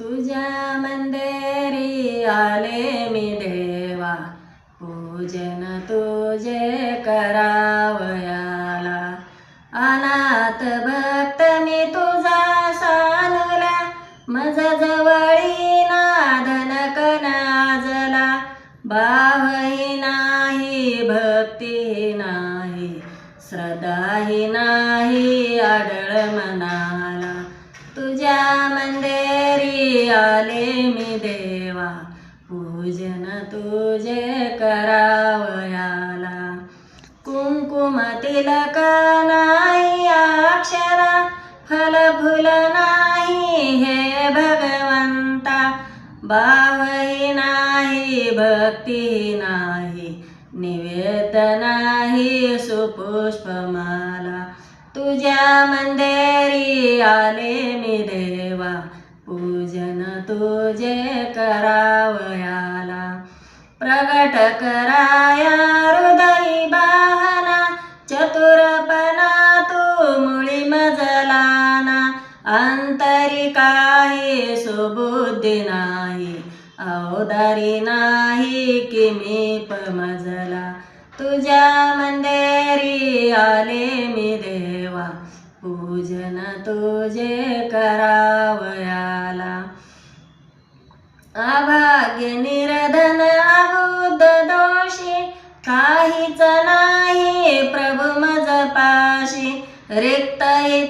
तुझ्या मंदिरी आले मी देवा. पूजन तुझे करावयाला. अनाथ भक्त मी तुझा सानुला माझा जवळी नादन कनाजला. भावही नाही भक्ती नाही श्रद्धाही नाही आढळ मनाला. तुझ्या मंदिर आले मी देवा पूजन तुझे करावयाला कुंकुम तिलक नाही अक्षरा फल फुल नाही हे भगवंता. बावही नाही भक्ती नाही निवेद नाही सुपुष्पमाला. तुझ्या मंदिरी आले मी देवा. तुझे करावयाला प्रगट कराया हृदयी बाहना चतुरपणा तू मुळी मजलाना अंतरी काही सुबुद्धी नाही औदारी नाही कि मी पमजला तुझ्या मंदेरी आले मी देवा पूजन तुझे करावया अभाग्य निरधन अबुद्ध दोषी. काहीच नाही प्रभु मज पाशी. रिक्त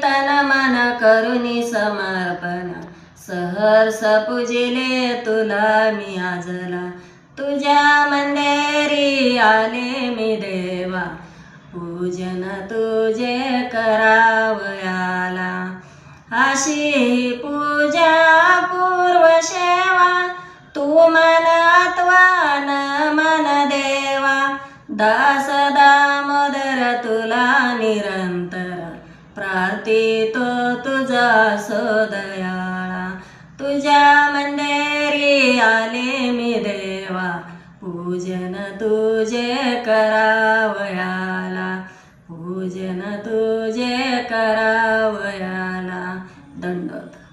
तन मन करुणी समर्पण. सहर्ष पूजिले तुला मी आजला. तुझ्या मंदिरी आले मी देवा. पूजन तुझे करावया. अशी पूजा पूर्व सेवा तू मन अथवा न मन देवा. दास दामोदर तुला निरंतर प्रार्थितो तुझा सोदयाळा. तुझ्या मंदिरी आले मी देवा पूजन तुझे करावयाला. पूजन done